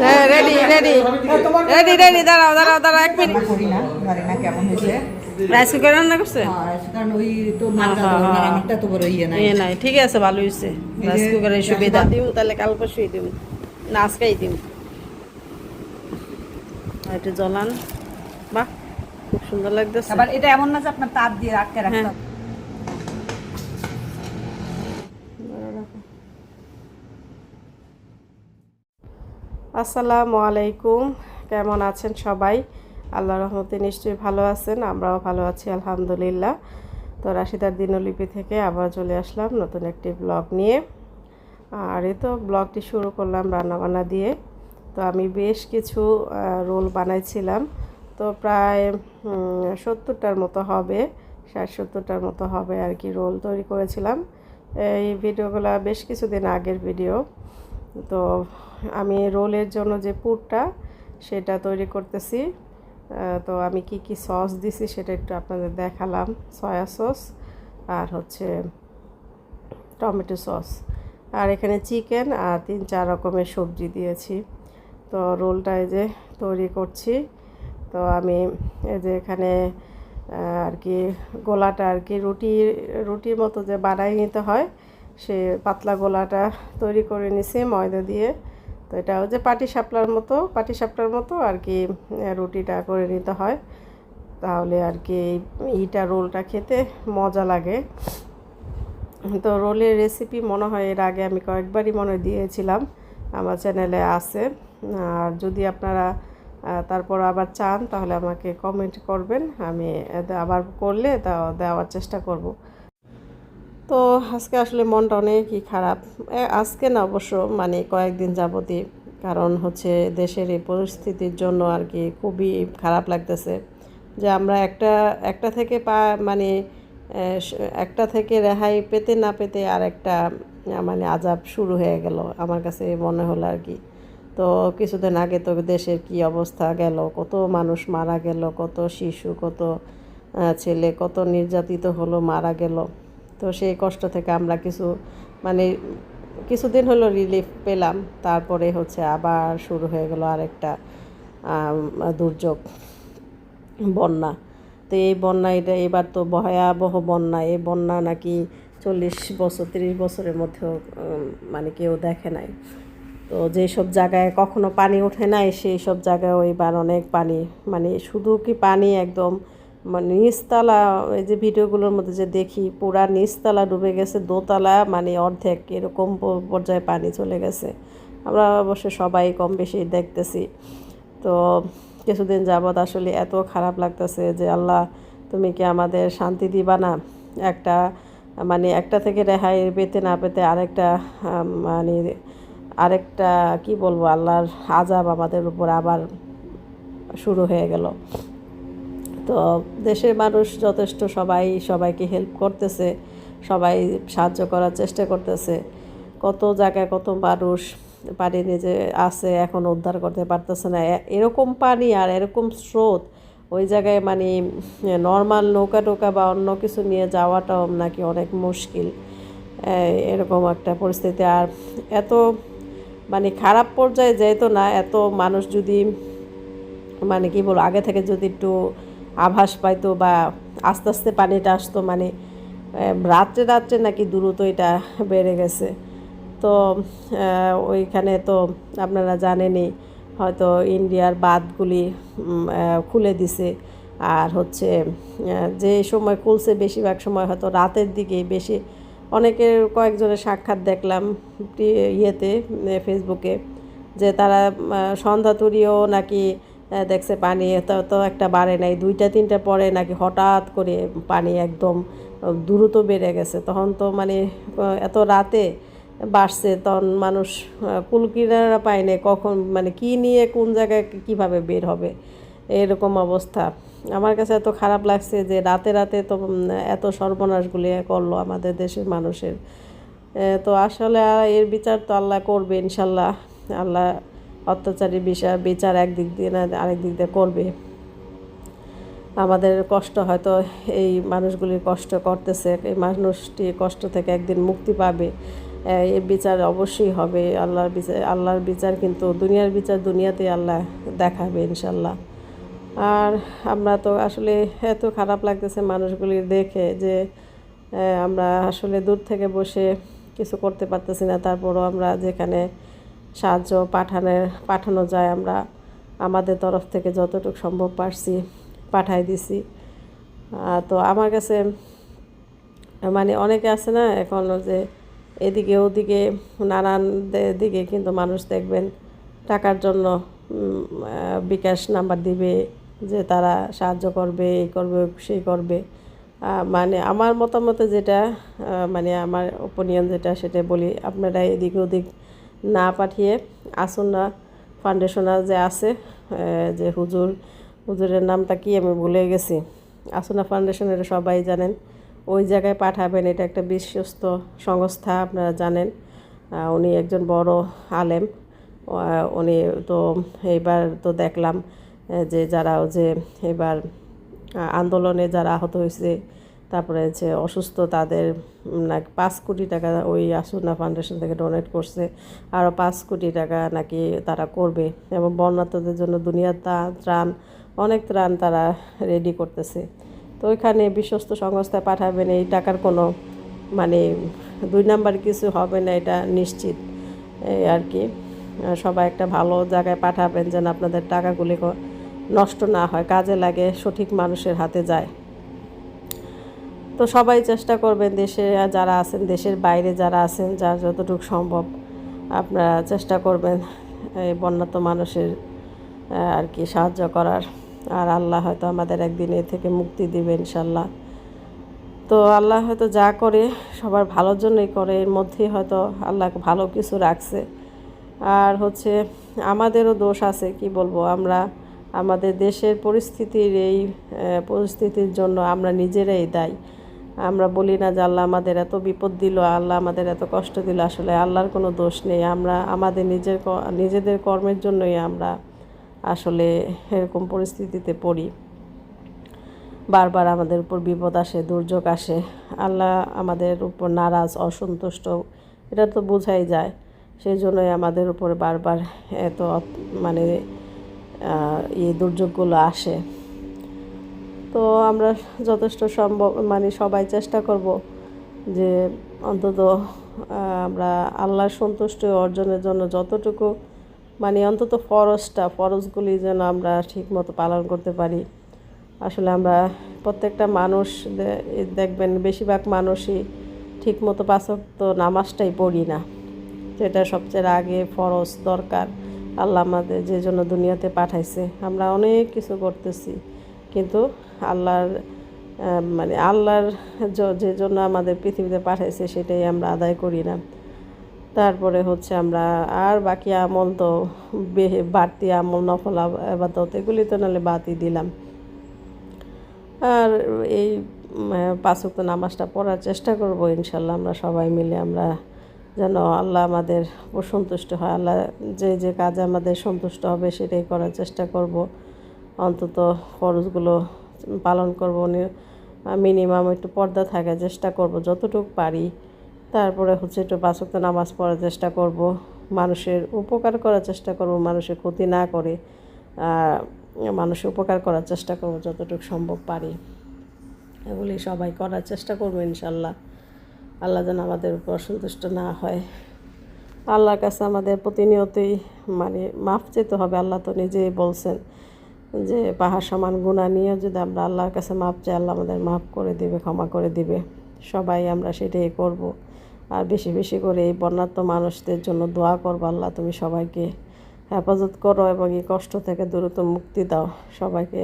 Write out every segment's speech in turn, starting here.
হ্যাঁ ready ready ready ready দাঁড়াও দাঁড়াও দাঁড়াও এক মিনিট করি না জানি না কেমন হয়েছে রাইস কুকার রান্না করছে ওই তো মালটা তো বড়, আর আমারটা তো বড় ইয়ে নাই ইয়ে নাই ঠিক আছে ভালো হয়েছে রাইস কুকারের সুবিধা দিব তাহলে কাল পরশুই দিব না আজকেই দিব একটু জ্বলান বাহ খুব সুন্দর লাগতেছে আবার এটা এমন না যে আপনার তাপ দিয়ে আটকে রাখতে হ্যাঁ। হবে। আসসালামু আলাইকুম। কেমন আছেন সবাই? আল্লাহ রহমতে নিশ্চয়ই ভালো আছেন, আমরাও ভালো আছি, আলহামদুলিল্লাহ। তো রাশিদার দিনলিপি থেকে আবার চলে আসলাম নতুন একটি ব্লগ নিয়ে। আর এই তো ব্লগটি শুরু করলাম রান্নাবান্না দিয়ে। তো আমি বেশ কিছু রোল বানাইছিলাম। তো প্রায় সত্তরটার মতো হবে, ষাট সত্তরটার মতো হবে আর কি রোল তৈরি করেছিলাম। এই ভিডিওগুলো বেশ কিছুদিন আগের ভিডিও। তো আমি রোলের জন্য যে পুরটা সেটা তৈরি করতেছি। তো আমি কি কি সস দিছি সেটা একটু আপনাদের দেখালাম। সয়া সস আর হচ্ছে টমেটো সস। আর এখানে চিকেন আর তিন চার রকমের সবজি দিয়েছি। তো রোলটা এই যে তৈরি করছি। তো আমি এই যে এখানে আর কি গোলাটা আর কি রুটি, রুটির মতো যে বানাই নিতে হয় সে পাতলা গোলাটা তৈরি করে নিছি ময়দা দিয়ে। তো এটা হচ্ছে পাটি সাপলার মতো, পাটি সাপলার মতো আর কি রুটিটা করে নিতে হয়। তাহলে আর কি ইটা রোলটা খেতে মজা লাগে। তো রোলের রেসিপি মনে হয় এর আগে আমি কয়েকবারই মনে দিয়েছিলাম আমার চ্যানেলে আছে। আর যদি আপনারা তারপর আবার চান তাহলে আমাকে কমেন্ট করবেন। আমি আবার করলে তা, দেওয়ার চেষ্টা করব। তো আজকে আসলে মনটা অনেকই খারাপ। আজকে না অবশ্য মানে কয়েকদিন যাবতই, কারণ হচ্ছে দেশের এই পরিস্থিতির জন্য আর কি খুবই খারাপ লাগতেছে। যে আমরা একটা একটা থেকে পা মানে একটা থেকে রেহাই পেতে না পেতে আর একটা মানে আজাব শুরু হয়ে গেল আমার কাছে মনে হলো আর কি। তো কিছুদিন আগে তো দেশের কি অবস্থা গেল, কত মানুষ মারা গেল, কত শিশু, কত ছেলে, কত নির্যাতিত হলো, মারা গেল। তো সেই কষ্ট থেকে আমরা কিছু মানে কিছুদিন হলো রিলিফ পেলাম, তারপরে হচ্ছে আবার শুরু হয়ে গেল আরেকটা দুর্যোগ, বন্যা। তো এই বন্যা এটা এবার তো ভয়াবহ বন্যা, এই বন্যা নাকি চল্লিশ বছর, তিরিশ বছরের মধ্যেও মানে কেউ দেখে নাই। তো যেসব জায়গায় কখনো পানি ওঠে নাই, সেই সব জায়গায় এবার অনেক পানি মানে শুধু কি পানি একদম মানে নিচতলা, এই যে ভিডিওগুলোর মধ্যে যে দেখি, পুরা নিচতলা ডুবে গেছে, দোতলা মানে অর্ধেক এরকম পর্যায়ে পানি চলে গেছে। আমরা অবশ্য সবাই কম বেশি দেখতেছি। তো কিছুদিন যাবৎ আসলে এত খারাপ লাগতেছে যে, আল্লাহ তুমি কি আমাদের শান্তি দিবা না? একটা মানে একটা থেকে রেহাই পেতে না পেতে আরেকটা মানে আরেকটা, কি বলব, আল্লাহর আজাব আমাদের উপর আবার শুরু হয়ে গেল। তো দেশের মানুষ যথেষ্ট সবাই, সবাইকে হেল্প করতেছে, সবাই সাহায্য করার চেষ্টা করতেছে। কত জায়গায় কত মানুষ পানি নিজে আছে, এখন উদ্ধার করতে পারতেছে না। এরকম পানি আর এরকম স্রোত, ওই জায়গায় মানে নর্মাল নৌকা টোকা বা অন্য কিছু নিয়ে যাওয়াটাও নাকি অনেক মুশকিল। এরকম একটা পরিস্থিতি। আর এত মানে খারাপ পর্যায়ে যেত না, এত মানুষ যদি মানে কি বলব, আগে থেকে যদি একটু আভাস পাইতো বা আস্তে আস্তে পানিটা আসতো মানে রাত্রে রাত্রে নাকি দ্রুত এটা বেড়ে গেছে। তো ওইখানে তো আপনারা জানেনই, হয়তো ইন্ডিয়ার বাঁধগুলি খুলে দিছে। আর হচ্ছে যে সময় খুলছে বেশিরভাগ সময় হয়তো রাতের দিকে বেশি। অনেকের কয়েকজনের সাক্ষাৎ দেখলাম ইয়েতে ফেসবুকে, যে তারা সন্ধ্যা তুরিও নাকি দেখছে পানি তো তো একটা বাড়ে নাই দুইটা তিনটা পরে নাকি হঠাৎ করে পানি একদম দ্রুত বেড়ে গেছে। তখন তো মানে এত রাতে বাড়ছে তখন মানুষ আহ, কুলকিনারা পায় না কখন মানে কি নিয়ে কোন জায়গায় কীভাবে বের হবে এরকম অবস্থা। আমার কাছে এত খারাপ লাগছে যে রাতে রাতে তো এত সর্বনাশগুলি করল আমাদের দেশের মানুষের। তো আসলে এর বিচার তো আল্লাহ করবে ইনশাল্লাহ। আল্লাহ অত্যাচারী বিষয়, বিচার একদিক দিয়ে না, আরেক দিক দিয়ে করবে। আমাদের কষ্ট হয়তো এই মানুষগুলির কষ্ট করতেছে, এই মানুষটি কষ্ট থেকে একদিন মুক্তি পাবে। এই বিচার অবশ্যই হবে, আল্লাহর বিচার আল্লাহর বিচার কিন্তু দুনিয়ার বিচার দুনিয়াতে আল্লাহ দেখাবে ইনশাল্লাহ আর আমরা তো আসলে এত খারাপ লাগতেছে মানুষগুলি দেখে যে আমরা আসলে দূর থেকে বসে কিছু করতে পারতেছি না, তারপরও আমরা যেখানে সাহায্য পাঠানোর পাঠানো যায়। আমরা আমাদের তরফ থেকে যতটুকু সম্ভব পারছি পাঠাই দিছি। তো আমার কাছে মানে অনেকে আছে না, এখন যে এদিকে ওদিকে নানান দিকে কিন্তু মানুষ দেখবেন টাকার জন্য বিকাশ নাম্বার দিবে, যে তারা সাহায্য করবে, এই করবে, সেই করবে। মানে আমার মতামতে যেটা মানে আমার ওপিনিয়ন যেটা, সেটা বলি। আপনারা এদিক ওদিক না পাঠিয়ে আসুন না ফাউন্ডেশনাল যে আছে যে হুজুর, হুজুরের নামটা কি আমি ভুলে গেছি। আসুনা ফাউন্ডেশনের সবাই জানেন, ওই জায়গায় পাঠাবেন, এটা একটা বিশ্বস্ত সংস্থা, আপনারা জানেন। উনি একজন বড় আলেম উনি তো এবার তো দেখলাম যে যারা যে এবার আন্দোলনে যারা আহত হয়েছে তারপরে যে অসুস্থ তাদের নাকি পাঁচ কোটি টাকা ওই আসুনা ফাউন্ডেশন থেকে ডোনেট করছে। আরও পাঁচ কোটি টাকা নাকি তারা করবে এবং বন্যার্থদের জন্য দুনিয়ার ত্রাণ, অনেক ত্রাণ তারা রেডি করতেছে। তো ওইখানে বিশ্বস্ত সংস্থায় পাঠাবেন, এই টাকার কোনো মানে দুই নাম্বার কিছু হবে না, এটা নিশ্চিত। আর কি। সবাই একটা ভালো জায়গায় পাঠাবেন যেন আপনাদের টাকাগুলি নষ্ট না হয়, কাজে লাগে, সঠিক মানুষের হাতে যায়। তো সবাই চেষ্টা করবেন দেশে যারা আছেন, দেশের বাইরে যারা আছেন, যার যতটুকু সম্ভব আপনারা চেষ্টা করবেন এই বন্যাত মানুষের আর কি সাহায্য করার। আর আল্লাহ হয়তো আমাদের একদিন এ থেকে মুক্তি দিবে ইনশাল্লাহ তো আল্লাহ হয়তো যা করে, সবার ভালোর জন্যই করে, এর মধ্যেই হয়তো আল্লাহ ভালো কিছু রাখছে। আর হচ্ছে আমাদেরও দোষ আছে, কি বলব, আমরা আমাদের দেশের পরিস্থিতির এই পরিস্থিতির জন্য আমরা নিজেরাই দায়ী। আমরা বলি না যে আল্লাহ আমাদের এত বিপদ দিল, আল্লাহ আমাদের এত কষ্ট দিল, আসলে আল্লাহর কোনো দোষ নেই। আমরা, আমাদের নিজের নিজেদের কর্মের জন্যই আমরা আসলে এরকম পরিস্থিতিতে পড়ি। বারবার আমাদের উপর বিপদ আসে, দুর্যোগ আসে। আল্লাহ আমাদের উপর নারাজ, অসন্তুষ্ট, এটা তো বোঝাই যায়। সেই জন্যই আমাদের উপরে বারবার এত মানে এই দুর্যোগগুলো আসে। তো আমরা যথেষ্ট সম্ভব মানে সবাই চেষ্টা করব যে অন্তত আমরা আল্লাহর সন্তুষ্টি অর্জনের জন্য যতটুকু মানে অন্তত ফরজটা, ফরজগুলি যেন আমরা ঠিকমতো পালন করতে পারি। আসলে আমরা প্রত্যেকটা মানুষ দেখবেন বেশিরভাগ মানুষই ঠিকমতো পাঁচক্ত নামাজটাই পড়ি না। যেটা সবচেয়ে আগে ফরজ, দরকার, আল্লাহ আমাদের যে জন্য দুনিয়াতে পাঠাইছে। আমরা অনেক কিছু করতেছি। কিন্তু আল্লাহর মানে আল্লাহর যে জন্য আমাদের পৃথিবীতে পাঠাইছে সেটাই আমরা আদায় করি না। তারপরে হচ্ছে আমরা আর বাকি আমল তো বাড়তি আমল, নফল আব- আবাদত এগুলি তো নাহলে বাদই দিলাম। আর এই পাঁচক্ত নামাজটা পড়ার চেষ্টা করব ইনশাল্লাহ আমরা সবাই মিলে আমরা যেন আল্লাহ আমাদের সন্তুষ্ট হয়। আল্লাহ যে যে কাজে আমাদের সন্তুষ্ট হবে সেটাই করার চেষ্টা করব। অন্তত খরচগুলো পালন করব মিনিমাম একটু পর্দা থাকার চেষ্টা করব, যতটুকু পারি। তারপরে হচ্ছে একটু পাঁচক্ত নামাজ পড়ার চেষ্টা করব, মানুষের উপকার করার চেষ্টা করব, মানুষের ক্ষতি না করে মানুষের উপকার করার চেষ্টা করব যতটুকু সম্ভব পারি। এগুলি সবাই করার চেষ্টা করব ইনশাল্লাহ। আল্লাহ যেন আমাদের উপর অসন্তুষ্ট না হয়। আল্লাহর কাছে আমাদের প্রতিনিয়তই মানে মাফ চেতে হবে, আল্লাহ তো নিজেই বলছেন। যে পাহাড় সমান গুণা নিয়ে যদি আমরা আল্লাহর কাছে মাপ চাই, আল্লাহ আমাদের মাফ করে দিবে, ক্ষমা করে দিবে। সবাই আমরা সেটাই করব। আর বেশি বেশি করে এই বন্যাত্ম মানুষদের জন্য দোয়া করব আল্লাহ, তুমি সবাইকে হেফাজত করো এবং এই কষ্ট থেকে দ্রুত মুক্তি দাও। সবাইকে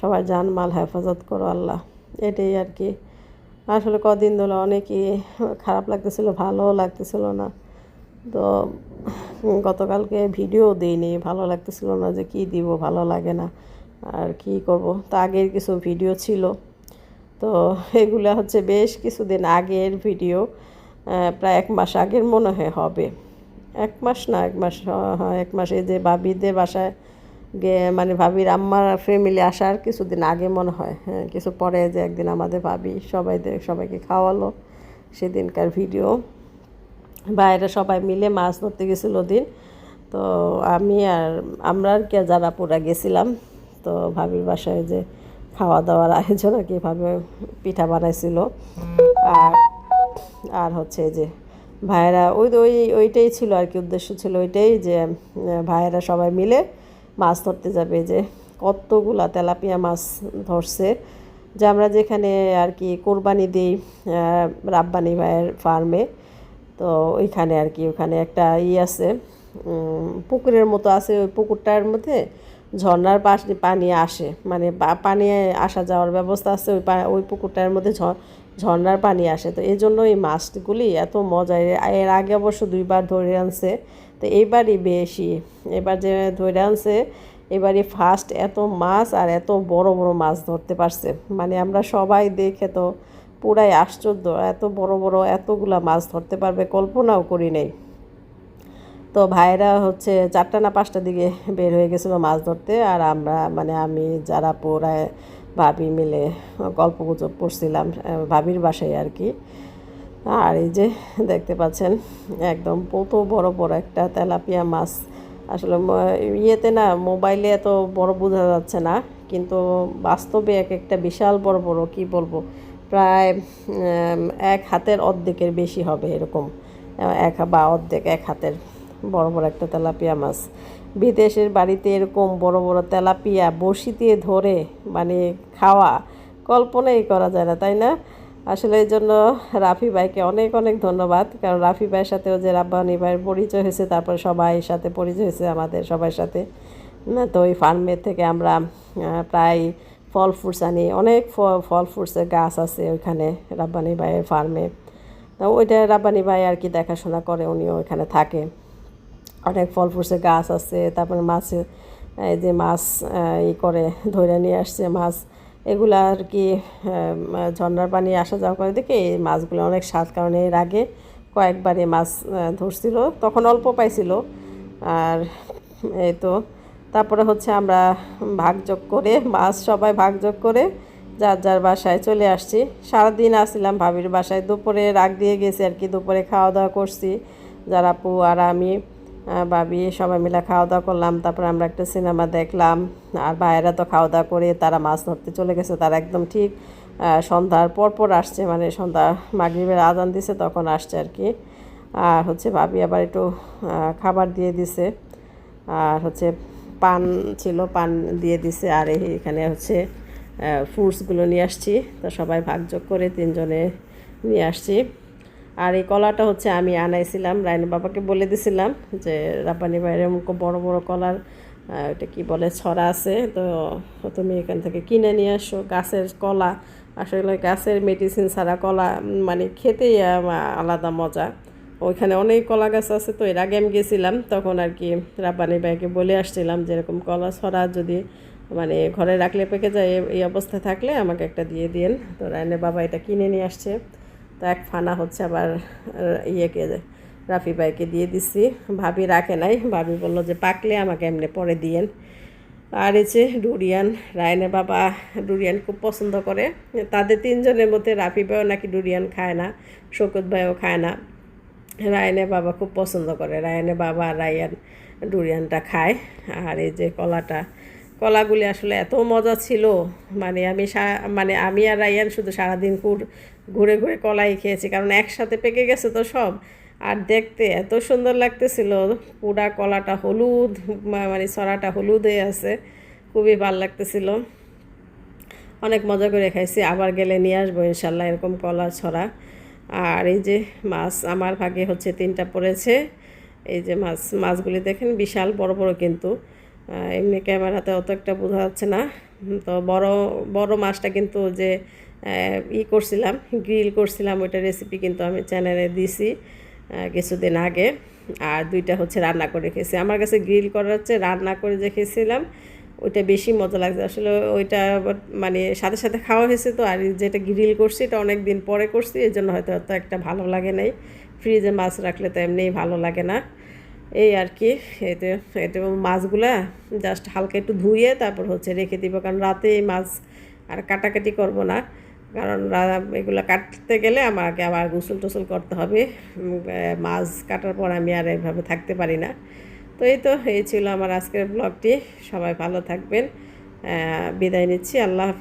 সবাই জান মাল হেফাজত করো আল্লাহ। এটাই আর কি। আসলে কদিন ধরে অনেকই খারাপ লাগতেছিল, ভালোও লাগতেছিল না। তো গতকালকে ভিডিও দিইনি, ভালো লাগতেছিল না যে কি দিব, ভালো লাগে না, আর কি করব? তো আগের কিছু ভিডিও ছিল। তো এগুলো হচ্ছে বেশ কিছুদিন আগের ভিডিও প্রায় এক মাস আগের মনে হয় হবে। এক মাস না, এক মাস এক মাস যে ভাবিদের বাসায় গে মানে ভাবির আম্মার ফ্যামিলি আসার কিছুদিন আগে মনে হয় হ্যাঁ কিছু পরে যে একদিন আমাদের ভাবি সবাই সবাইকে খাওয়ালো, সেদিনকার ভিডিও। বাইরে সবাই মিলে মাছ ধরতে গেছিল দিন তো আমি আর আমরা আর কি যারা গেছিলাম। তো ভাবির বাসায় যে খাওয়া দাওয়ার আয়োজন আর কি ভাবে পিঠা বানাইছিল। আর আর হচ্ছে যে ভাইয়েরা ওই ওই, ওইটাই ছিল আর কি উদ্দেশ্য ছিল ওইটাই যে ভাইয়েরা সবাই মিলে মাছ ধরতে যাবে যে কতগুলা তেলাপিয়া মাছ ধরছে। যে আমরা যেখানে আর কি কোরবানি দিই রাব্বানি ভাইয়ের ফার্মে তো ওইখানে আর কি, ওখানে একটা ই আছে পুকুরের মতো আছে ওই পুকুরটার মধ্যে ঝর্ণার পাশ পানি আসে মানে পানি আসা যাওয়ার ব্যবস্থা আছে ওই ওই পুকুরটার মধ্যে ঝ- ঝর্ণার পানি আসে। তো এই জন্য এই মাছগুলি এত মজা এর- আগে অবশ্য দুইবার ধরে আনছে, তো এইবারই বেশি, এবার যে ধরে আনছে, এবারে ফার্স্ট এত মাছ আর এত বড় বড় মাছ ধরতে পারছে। মানে আমরা সবাই দেখে তো পুরাই আশ্চর্য, এত বড় বড় এতগুলা মাছ ধরতে পারবে কল্পনাও করি নাই। তো ভাইরা হচ্ছে চারটা না পাঁচটার দিকে বের হয়ে গেছিল মাছ ধরতে, আর আমরা মানে আমি, যারা পুরায় ভাবি মিলে গল্প গুজব করছিলাম ভাবির বাসায় আর কি। আর এই যে দেখতে পাচ্ছেন, একদম কত বড় বড় একটা তেলাপিয়া মাছ। আসলে ইয়েতে না, মোবাইলে এত বড় বোঝা যাচ্ছে না, কিন্তু বাস্তবে এক একটা বিশাল বড় বড়, কি বলব? প্রায় এক হাতের অর্ধেকের বেশি হবে এরকম। এক বা অর্ধেক, এক হাতের। বড় বড় একটা তেলাপিয়া মাছ। বিদেশের বাড়িতে এরকম বড় বড় তেলাপিয়া দিয়ে ধরে মানে খাওয়া কল্পনাই করা যায় না, তাই না? আসলে এই জন্য রাফি ভাইকে অনেক অনেক ধন্যবাদ। কারণ রাফি ভাইয়ের সাথেও যে রাব্বানি ভাইয়ের পরিচয় হয়েছে, তারপর সবাই সাথে পরিচয় হয়েছে আমাদের, সবার সাথে। তো ওই ফার্মের থেকে আমরা প্রায় ফল ফ্রুটস আনি অনেক ফল ফ্রুটসের গাছ আছে ওইখানে রাব্বানি ভাইয়ের ফার্মে তো ওইটা রাব্বানি ভাই আর কি দেখাশোনা করে উনিও ওইখানে থাকে। অনেক ফল ফ্রুটসের গাছ আছে তারপরে মাছ এই যে মাছ ই করে ধরে নিয়ে আসছে মাছ। এগুলো আর কি আহ, ঝর্ণার পানি আসা যাওয়া করে দেখে এই মাছগুলো অনেক স্বাদ কারণ এর আগে কয়েকবার এই মাছ ধরছিল তখন অল্প পাইছিল। আর এই তো তারপরে হচ্ছে আমরা ভাগযোগ করে মাছ সবাই ভাগযোগ করে যার যার বাসায় চলে আসছি। সারাদিন আসছিলাম ভাবির বাসায়, দুপুরে রাগ দিয়ে গেছি আর কি, দুপুরে খাওয়া দাওয়া করছি। যারা আপু আর আমি ভাবি সবাই মিলে খাওয়া দাওয়া করলাম, তারপরে আমরা একটা সিনেমা দেখলাম। আর ভাইয়েরা তো খাওয়া দাওয়া করে তারা মাছ ধরতে চলে গেছে, তারা একদম ঠিক সন্ধ্যার পর পর আসছে মানে সন্ধ্যা মাগরিবের আজান দিছে, তখন আসছে আর কি। আর হচ্ছে ভাবি আবার একটু খাবার দিয়ে দিছে। আর হচ্ছে পান ছিল, পান দিয়ে দিছে। আর এখানে হচ্ছে ফ্রুটসগুলো নিয়ে আসছি। তো সবাই ভাগযোগ করে তিনজনে নিয়ে আসছি। আর এই কলাটা হচ্ছে আমি আনাইছিলাম, রায়না বাবাকে বলে দিছিলাম যে ভাইয়ের এরকম বড় বড় কলার এটা কি বলে, ছড়া আছে। তো তুমি এখান থেকে কিনে নিয়ে আসো। গাছের কলা, আসলে গাছের মেডিসিন ছাড়া কলা মানে খেতেই আলাদা মজা। ওইখানে অনেক কলা গাছ আছে তো এর আগে আমি গেছিলাম, তখন আর কি রাব্বানি ভাইকে বলে আসছিলাম যেরকম কলা ছড়া যদি মানে ঘরে রাখলে পেকে যায় এই- অবস্থায় থাকলে আমাকে একটা দিয়ে দিন তো রায়নের বাবা এটা কিনে নিয়ে আসছে। তো এক ফানা হচ্ছে আবার ইয়েকে, রাফি ভাইকে দিয়ে দিচ্ছি ভাবি রাখে নাই, ভাবি বলল যে পাকলে আমাকে এমনি পরে দিয়েন। আর যে ডুরিয়ান, রায়নের বাবা ডুরিয়ান খুব পছন্দ করে। তাদের তিনজনের মধ্যে রাফি ভাইও নাকি ডুরিয়ান খায় না শকুত ভাইও খায় না। রায়নের বাবা খুব পছন্দ করে। রায়নের বাবা আর রায়ান ডুরিয়ানটা খায়। আর এই যে কলাটা, কলাগুলি আসলে এত মজা ছিল। মানে আমি মানে আমি আর রায়ান শুধু সারাদিন ঘুর- ঘুরে ঘুরে কলাই খেয়েছি। কারণ একসাথে পেকে গেছে তো সব। আর দেখতে এত সুন্দর লাগতেছিল। পুরা কলাটা হলুদ মানে ছড়াটা হলুদ হয়ে আছে। খুবই ভালো লাগতেছিল। অনেক মজা করে খাইছি। আবার গেলে নিয়ে আসব ইনশাল্লাহ এরকম কলা ছড়া। আর এই যে মাছ আমার ভাগে হচ্ছে তিনটা পড়েছে। এই যে মাছ, মাছগুলি দেখেন বিশাল, বড় বড় কিন্তু। এমনি ক্যামেরাতে অত একটা বোঝা যাচ্ছে না। তো বড় বড় মাছটা কিন্তু যে ই করছিলাম, গ্রিল করছিলাম, ওইটা রেসিপি কিন্তু আমি চ্যানেলে দিছি কিছুদিন আগে। আর দুইটা হচ্ছে রান্না করে খেয়েছি। আমার কাছে গ্রিল করা হচ্ছে রান্না করে যে খেয়েছিলাম ওইটা বেশি মজা লাগছে। আসলে ওইটা মানে সাথে সাথে খাওয়া হয়েছে তো, আর যেটা গ্রিল করছি, এটা অনেক দিন পরে করছি এই জন্য হয়তো অত একটা ভালো লাগে নাই। ফ্রিজে মাছ রাখলে তো এমনিই ভালো লাগে না। এই আর কি এতে এটা মাছগুলা জাস্ট হালকা একটু ধুয়ে তারপর হচ্ছে রেখে দিব, কারণ রাতে এই মাছ আর কাটাকাটি করব না। কারণ এগুলো কাটতে গেলে আমাকে আবার গোসল টোসল করতে হবে। মাছ কাটার পর আমি আর এইভাবে থাকতে পারি না। তো এই তো এই ছিল আমার আজকের ব্লগটি সবাই ভালো থাকবেন। বিদায় নিচ্ছি। আল্লাহ হাফিজ।